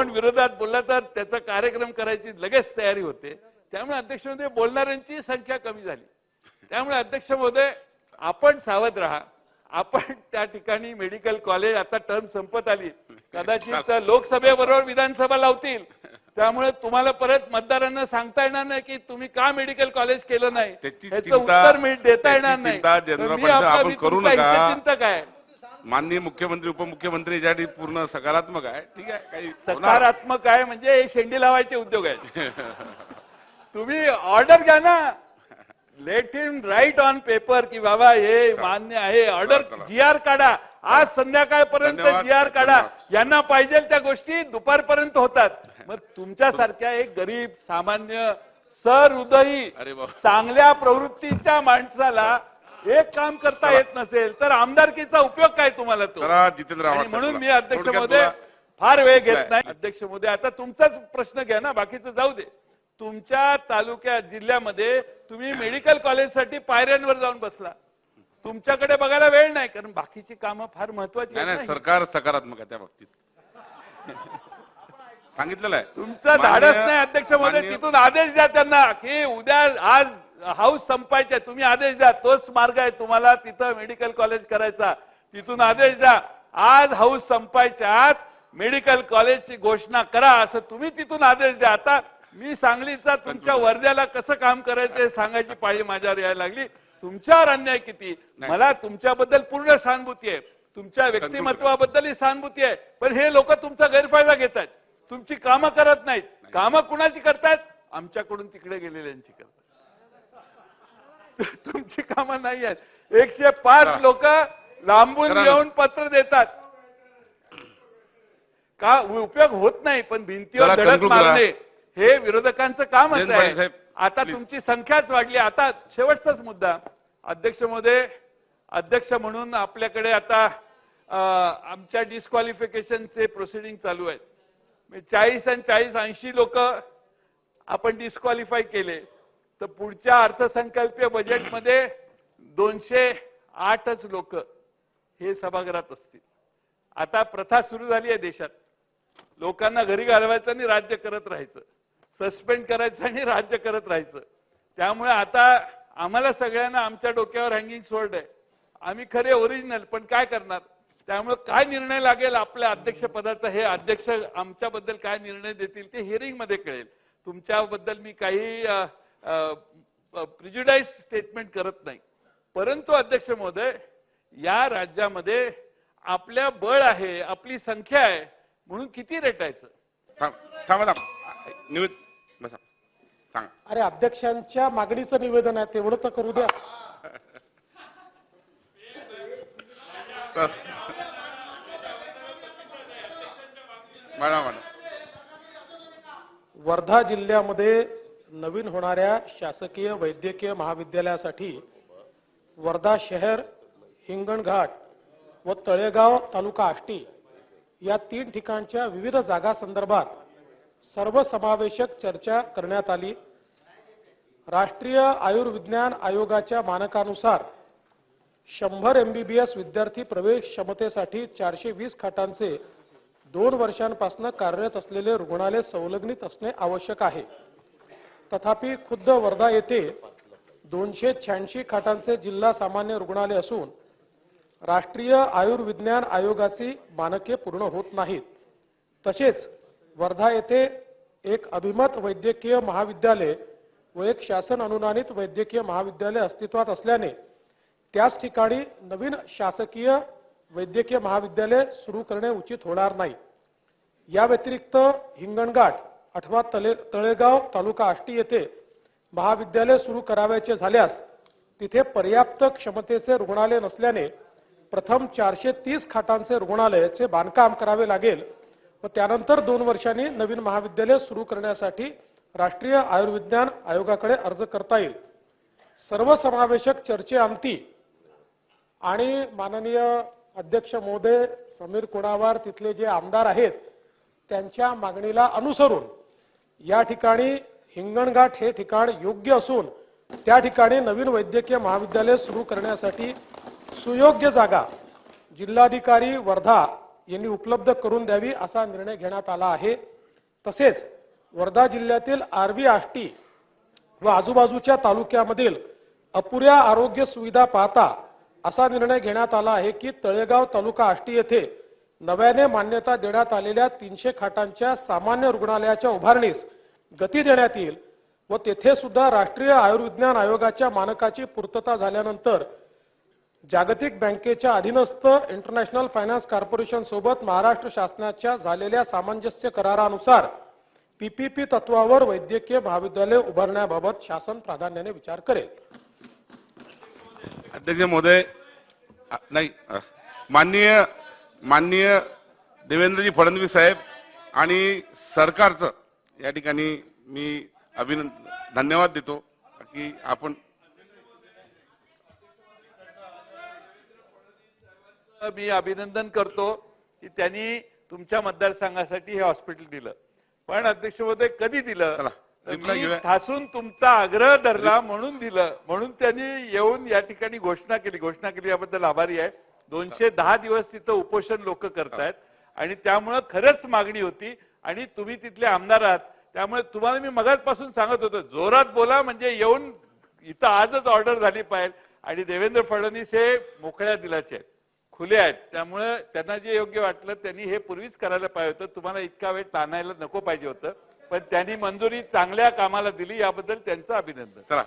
पण विरोधात बोलला तर त्याचा कार्यक्रम करायची लगेच तयारी होते. त्यामुळे अध्यक्ष महोदय बोलणाऱ्यांची संख्या कमी झाली. त्यामुळे अध्यक्ष महोदय आपण सावध राहा. आपण त्या ठिकाणी मेडिकल कॉलेज आता टर्म संपत आली. कदाचित लोकसभेबरोबर विधानसभा लावतील. त्यामुळे तुम्हाला परत मतदारांना सांगता येणार नाही की तुम्ही का मेडिकल कॉलेज केलं नाही. त्याची याचं उत्तर देता येणार नाही. चिंता तर जनरल मी पाटील आपला- आपण मी करू तुमचा नका. हितचिंतक आहे. माननीय मुख्यमंत्री उपमुख्यमंत्री यासाठी पूर्ण सकारात्मक आहे ठीक आहे काही होणार. सकारात्मक आहे म्हणजे हे शेंडी लावायचे उद्योग आहेत तुम्ही ऑर्डर घ्या ना let him write on paper की बाबा हे मान्य आहे ऑर्डर चला. जी आर काढा आज संध्याकाळपर्यंत धन्यवाद, जी आर काढा धन्यवाद. यांना पाहिजे त्या गोष्टी दुपारपर्यंत होतात मग तुमच्यासारख्या एक गरीब सामान्य सहृदयी अरे बाबा. चांगल्या प्रवृत्तीच्या माणसाला एक काम करता येत नसेल तर आमदारकीचा उपयोग काय तुम्हाला तो? जितेंद्र आणि म्हणून मी अध्यक्ष बोला. फार वेळ घेत नाही. अध्यक्ष महोदय आता तुमचाच प्रश्न घ्या ना बाकीचं जाऊ दे. तुमच्या तालुक्यात जिल्ह्यामध्ये तुम्ही मेडिकल कॉलेजसाठी पायऱ्यांवर जाऊन बसला. तुमच्याकडे बघायला वेळ नाही कारण बाकीची कामं फार महत्वाची नाही. सरकार सकारात्मक आहे त्या बाबतीत. सांगितलेलं आहे. तुमचं धाडस नाही अध्यक्ष माननीय- तिथून आदेश द्या त्यांना की उद्या आज हाऊस संपायचे तुम्ही आदेश द्या तोच मार्ग आहे तुम्हाला तिथं मेडिकल कॉलेज करायचा. तिथून आदेश द्या आज हाऊस संपायच्या आत मेडिकल कॉलेजची घोषणा करा असं तुम्ही तिथून आदेश द्या. आता मी सांगलीचा तुमच्या वर्ध्याला कसं काम करायचं हे सांगायची पाळी माझ्यावर यायला लागली. तुमच्यावर अन्याय किती? मला तुमच्याबद्दल पूर्ण सहानुभूती आहे. तुमच्या व्यक्तिमत्वाबद्दलही सहानुभूती आहे. पण हे लोक तुमचा गैरफायदा घेत आहेत. तुमची कामं करत नाहीत. कामं कुणाची करतायत? आमच्याकडून तिकडे गेलेल्यांची करतात. तुमची कामं नाही आहेत. एकशे पाच लोक लांबून. येऊन पत्र देतात. का उपयोग होत नाही पण भिंतीवर धडक. मारणे हे विरोधकांचं कामच आहे. आता. तुमची संख्याच वाढली. आता शेवटचाच मुद्दा. अध्यक्ष महोदय अध्यक्ष म्हणून आपल्याकडे आता आमच्या डिस्क्वालिफिकेशनचे प्रोसिडिंग चालू आहेत. चाळीस आणि चाळीस ऐंशी लोक आपण डिस्क्वालिफाय केले. तर पुढच्या अर्थसंकल्पीय बजेटमध्ये दोनशे आठच लोक हे सभागृहात असतील. आता प्रथा सुरू झाली आहे देशात. लोकांना घरी घालवायचं आणि राज्य करत राहायचं. सस्पेंड करायचं आणि राज्य करत राहायचं. त्यामुळे आता आम्हाला सगळ्यांना आमच्या डोक्यावर हँगिंग सोर्ड आहे. आम्ही खरे ओरिजिनल पण काय करणार? त्यामुळे काय निर्णय लागेल आपल्या अध्यक्षपदाचा हे अध्यक्ष आमच्याबद्दल काय निर्णय देतील ते हिअरिंगमध्ये कळेल. तुमच्याबद्दल मी काही प्रिज्युडाईज स्टेटमेंट करत नाही. परंतु अध्यक्ष महोदय या राज्यामध्ये आपल्या बळ आहे आपली संख्या आहे म्हणून किती रेटायचं सांगा. अरे अध्यक्षांच्या मागणीचं निवेदन आहे तेवढं तर करू द्या. मॅडम. वर्धा जिल्ह्यामध्ये नवीन होणाऱ्या शासकीय वैद्यकीय महाविद्यालयासाठी वर्धा शहर हिंगणघाट व तळेगाव तालुका आष्टी या तीन ठिकाणच्या विविध जागा संदर्भात सर्वसमावेशक चर्चा करण्यात आली. राष्ट्रीय आयुर्विज्ञान आयोगाच्या मानकानुसार शंभर एमबीबीएस विद्यार्थी प्रवेश क्षमतेसाठी चारशे वीस खाटांचे दोन वर्षांपासून कार्यरत असलेले रुग्णालय संलग्नित असणे आवश्यक आहे. तथापि खुद्द वर्धा येथे दोनशे शहाऐंशी खाटांचे जिल्हा सामान्य रुग्णालय असून राष्ट्रीय आयुर्विज्ञान आयोगाची मानके पूर्ण होत नाहीत. तसेच वर्धा येथे एक अभिमत वैद्यकीय महाविद्यालय व एक शासन अनुदानित वैद्यकीय महाविद्यालय अस्तित्वात असल्याने त्याच ठिकाणी नवीन शासकीय वैद्यकीय महाविद्यालय सुरू करणे उचित होणार नाही. या व्यतिरिक्त हिंगणघाट आठवा तले तळेगाव तालुका आष्टी येथे महाविद्यालय सुरू करावयाचे झाल्यास तिथे पर्याप्त क्षमतेचे रुग्णालय नसल्याने प्रथम चारशे तीस खाटांचे रुग्णालयाचे बांधकाम करावे लागेल व त्यानंतर दोन वर्षांनी नवीन महाविद्यालय सुरू करण्यासाठी राष्ट्रीय आयुर्विज्ञान आयोगाकडे अर्ज करता येईल. सर्वसमावेशक चर्चेअंती आणि माननीय अध्यक्ष महोदय समीर कुणावार तिथले जे आमदार आहेत त्यांच्या मागणीला अनुसरून या ठिकाणी हिंगणघाट हे ठिकाण योग्य असून त्या ठिकाणी नवीन वैद्यकीय महाविद्यालय सुरू करण्यासाठी सुयोग्य जागा जिल्हाधिकारी वर्धा यांनी उपलब्ध करून द्यावी असा निर्णय घेण्यात आला आहे. तसेच वर्धा जिल्ह्यातील आर्वी आष्टी व आजूबाजूच्या तालुक्यामधील अपुऱ्या आरोग्य सुविधा पाहता असा निर्णय घेण्यात आला आहे की तळेगाव तालुका आष्टी येथे नव्याने मान्यता देण्यात आलेल्या तीनशे खाटांच्या सामान्य रुग्णालयाच्या उभारणीस गती देण्यात येईल व तेथे सुद्धा राष्ट्रीय आयुर्विज्ञान आयोगाच्या मानकाची पूर्तता झाल्यानंतर जागतिक बँकेच्या अधीनस्थ इंटरनॅशनल फायनान्स कॉर्पोरेशन सोबत महाराष्ट्र शासनाच्या झालेल्या सामंजस्य करारानुसार पीपीपी तत्वावर वैद्यकीय महाविद्यालय उभारण्याबाबत शासन प्राधान्याने विचार करेल. अध्यक्ष महोदय नाही माननीय माननीय देवेंद्रजी फडणवीस साहेब आणि सरकारचं या ठिकाणी मी अभिनंदन धन्यवाद देतो की आपण मी अभिनंदन करतो की त्यांनी तुमच्या मतदारसंघासाठी हे हॉस्पिटल दिलं. पण अध्यक्ष महोदय कधी दिलं. ठासून तुमचा आग्रह धरला म्हणून दिलं. म्हणून त्यांनी येऊन या ठिकाणी घोषणा केली. घोषणा केली याबद्दल आभारी आहे. दोनशे दहा दिवस तिथं उपोषण लोक करतायत. आणि त्यामुळं खरंच मागणी होती. आणि तुम्ही तिथले आमदार आहात. त्यामुळे तुम्हाला मी मगाचपासून सांगत होतो जोरात बोला म्हणजे येऊन इथं आजच ऑर्डर झाली पाहिजे. आणि देवेंद्र फडणवीस हे मोकळ्या दिलाचे आहेत. खुले आहेत. त्यामुळे त्यांना जे योग्य वाटलं त्यांनी हे पूर्वीच करायला पाहिजे होतं. तुम्हाला इतका वेळ ताणायला नको पाहिजे होतं. पण त्यांनी मंजुरी चांगल्या कामाला दिली याबद्दल त्यांचं अभिनंदन. चला.